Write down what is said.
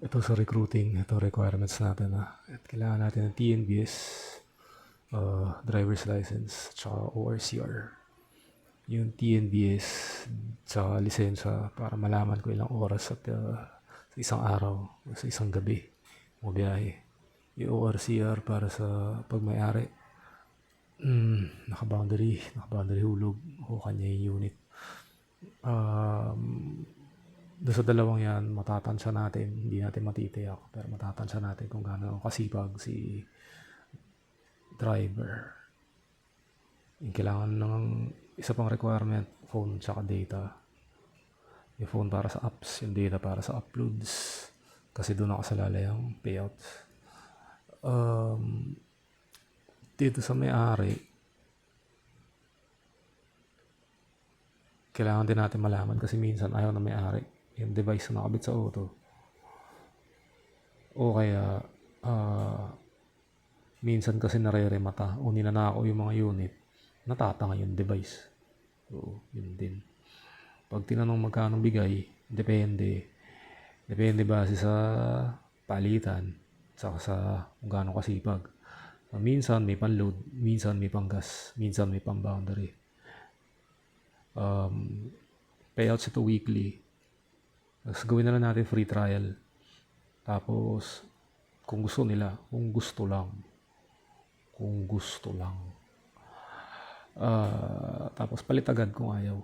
ito sa recruiting, ito requirements natin na at kailangan natin ng TNBS, uh, driver's license, tsaka ORCR. Yung TNBS sa lisensya para malaman ko ilang oras at uh, sa isang araw, sa isang gabi, bumiyahe. Yung ORCR para sa pagmayari, mm, naka-boundary, naka-boundary hulog o kanya yung unit. Um, doon sa dalawang yan, matatansya natin, hindi natin matitiyak, pero matatansya natin kung gaano kasipag si driver. Yung kailangan ng isa pang requirement, phone tsaka data. Yung phone para sa apps, yung data para sa uploads. Kasi doon nakasalalay ang payouts. Um, dito sa may-ari, kailangan din natin malaman kasi minsan ayaw na may-ari yung device na nakabit sa auto. O kaya, ah, minsan kasi nareremata o ninanakaw yung mga unit, natatanga yung device. So, yun din. Pag tinanong magkano bigay, depende. Depende base sa palitan, saka sa kung gaano kasipag. Ah, minsan may pan-load, minsan may pang-gas, minsan may pang-boundary. Um, payouts ito weekly. Tapos gawin na lang natin free trial. Tapos, kung gusto nila, kung gusto lang. Kung gusto lang. Ah, tapos palit agad kung ayaw.